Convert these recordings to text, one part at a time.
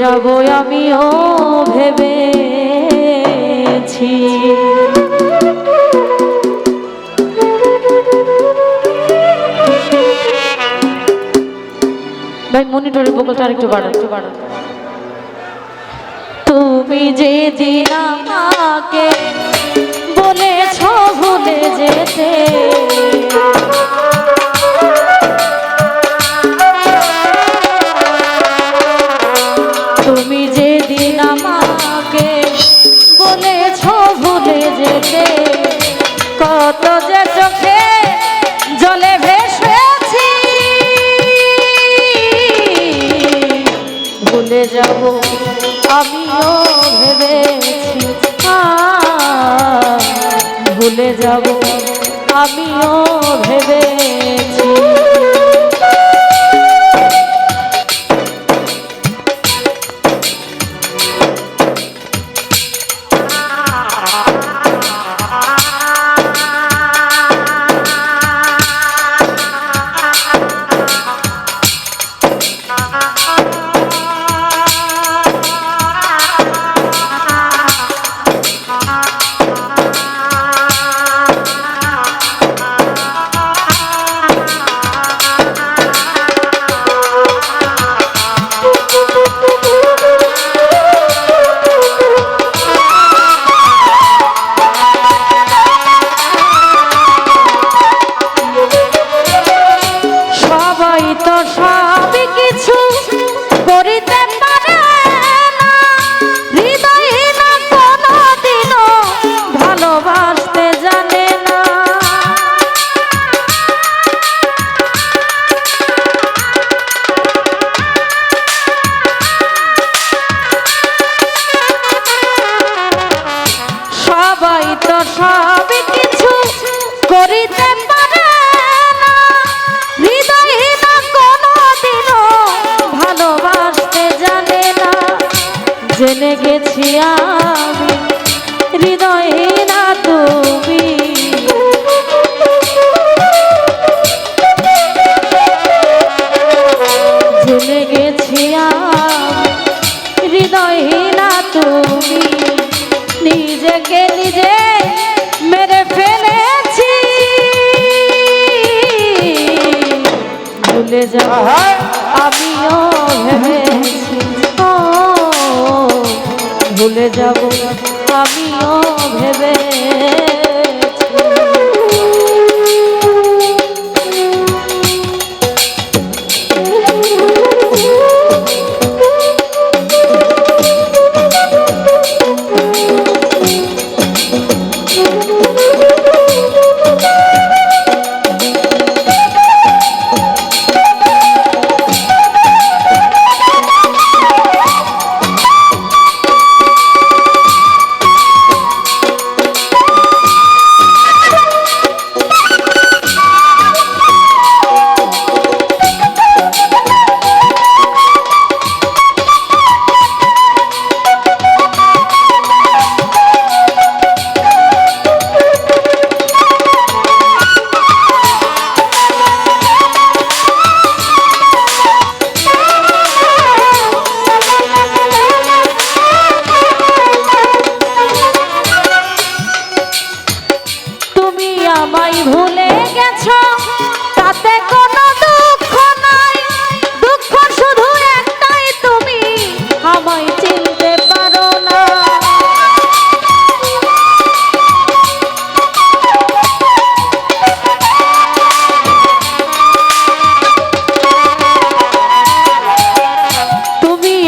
যাব আমিও ভেবেছি। ভাই মনিটরের বকলটা আরেকটু বাড়ান। একটু বাড়ান। তুমি যে দিন আমাকে বলেছ ভুলে যেতে যাব আমিও ভেবেছি ভুলে যাব আমিও ভেবেছি। জেনে গেছি আমি হৃদয়হীনা তুমি। জেনে গেছি আমি হৃদয়হীনা তুমি। নিজেকে নিজে মেরে ফেলেছি। ভুলে যাব আমিও ভেবেছি। ভুলে যাব আমিও ভেবেছি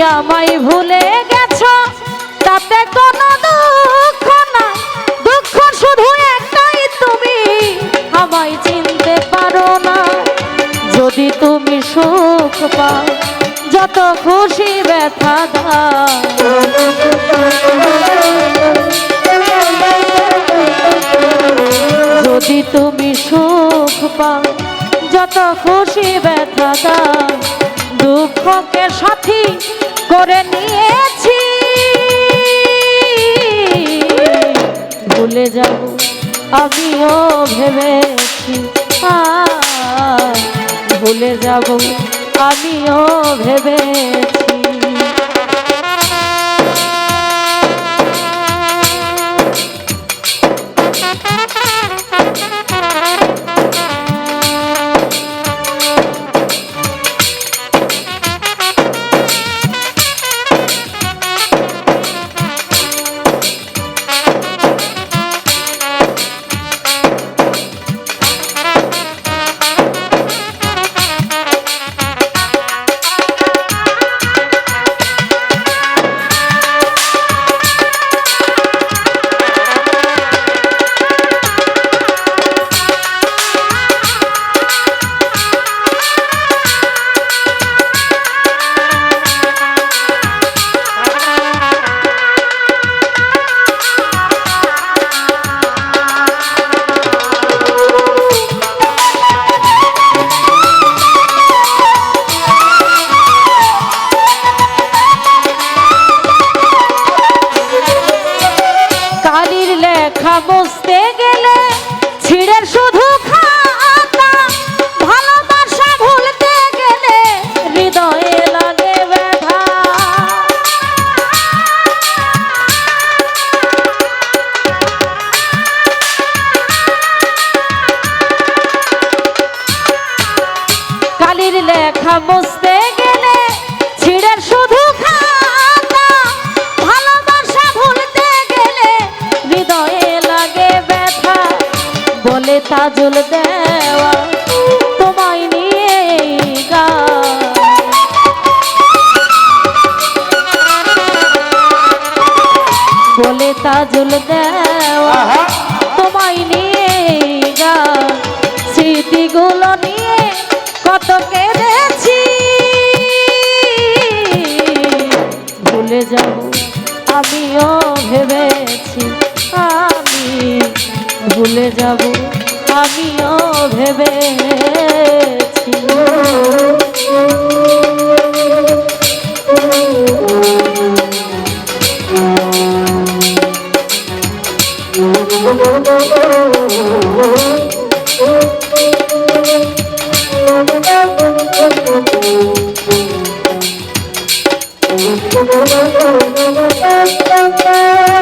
আমায় ভুলে গেছো? তাতে কোনো দুঃখ নাই। দুঃখ শুধু একটাই তুমি আমায় চিনতে পারো না। যদি তুমি সুখ পাও, যত খুশি ব্যথা দাও। যদি তুমি সুখ পাও, যত খুশি ব্যথা দাও। দুঃখকে সাথী করে নিয়েছি। ভুলে যাব আমিও ভেবেছি। ভুলে যাব আমিও ভেবেছি বলে তাজুল দেওয়া তোমায় নিয়ে গান। বলে তাজুল দেওয়া তোমায় নিয়ে গান। স্মৃতিগুলো নিয়ে কত কেঁদেছি। ভুলে যাব আমিও ভেবেছি আমি ভুলে যাব আমিও ভেবেছি। কাজল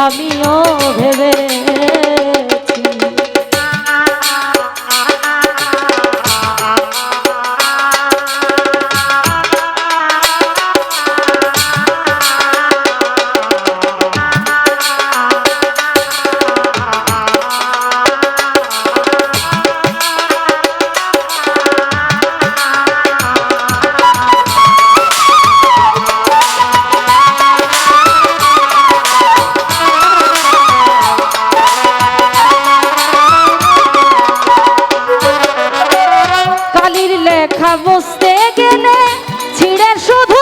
আমিও ভেবেছি বসতে গেলে ছিঁড়ে শুধু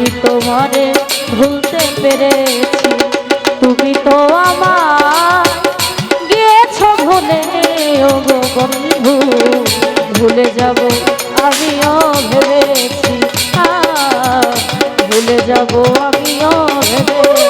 কি তোমারে ভুলতে পেরেছি। তুমি তো আমার গিয়েছ ভুলে ও বন্ধু। ভুলে যাব আমিও ভেবেছি। ভুলে যাব আমিও ভেবেছি।